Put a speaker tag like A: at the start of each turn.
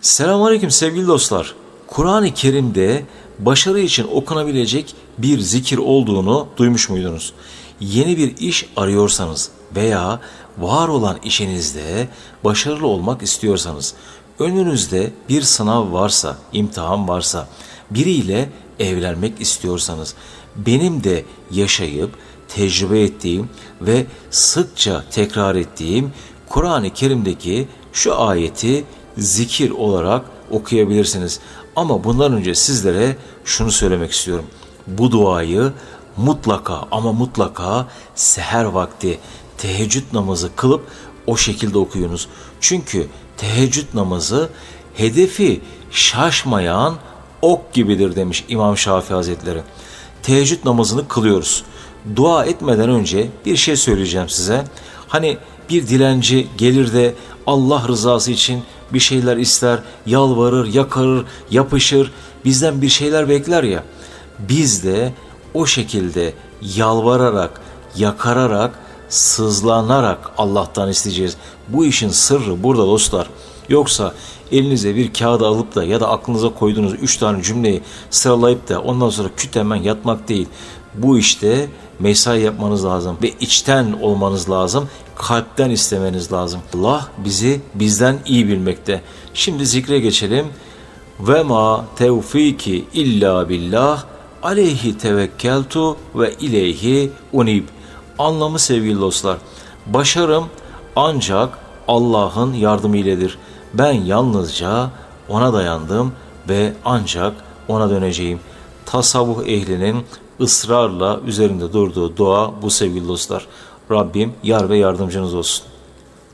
A: Selamünaleyküm sevgili dostlar. Kur'an-ı Kerim'de başarı için okunabilecek bir zikir olduğunu duymuş muydunuz? Yeni bir iş arıyorsanız veya var olan işinizde başarılı olmak istiyorsanız, önünüzde bir sınav varsa, imtihan varsa, biriyle evlenmek istiyorsanız, benim de yaşayıp tecrübe ettiğim ve sıkça tekrar ettiğim Kur'an-ı Kerim'deki şu ayeti zikir olarak okuyabilirsiniz. Ama bundan önce sizlere şunu söylemek istiyorum. Bu duayı mutlaka ama mutlaka seher vakti teheccüd namazı kılıp o şekilde okuyunuz. Çünkü teheccüd namazı hedefi şaşmayan ok gibidir demiş İmam Şafii Hazretleri. Teheccüd namazını kılıyoruz. Dua etmeden önce bir şey söyleyeceğim size. Hani bir dilenci gelir de Allah rızası için bir şeyler ister, yalvarır, yakarır, yapışır, bizden bir şeyler bekler ya. Biz de o şekilde yalvararak, yakararak, sızlanarak Allah'tan isteyeceğiz. Bu işin sırrı burada dostlar. Yoksa elinize bir kağıdı alıp da ya da aklınıza koyduğunuz üç tane cümleyi sıralayıp da ondan sonra küt hemen yatmak değil. Bu işte mesai yapmanız lazım ve içten olmanız lazım. Kalpten istemeniz lazım. Allah bizi bizden iyi bilmekte. Şimdi zikre geçelim. Ve ma tevfiki illa billah aleyhi tevekkeltu ve ileyhi unib. Anlamı sevgili dostlar. Başarım ancak Allah'ın yardımı iledir. Ben yalnızca ona dayandım ve ancak ona döneceğim. Tasavvuf ehlinin ısrarla üzerinde durduğu dua bu sevgili dostlar. Rabbim yar ve yardımcınız olsun.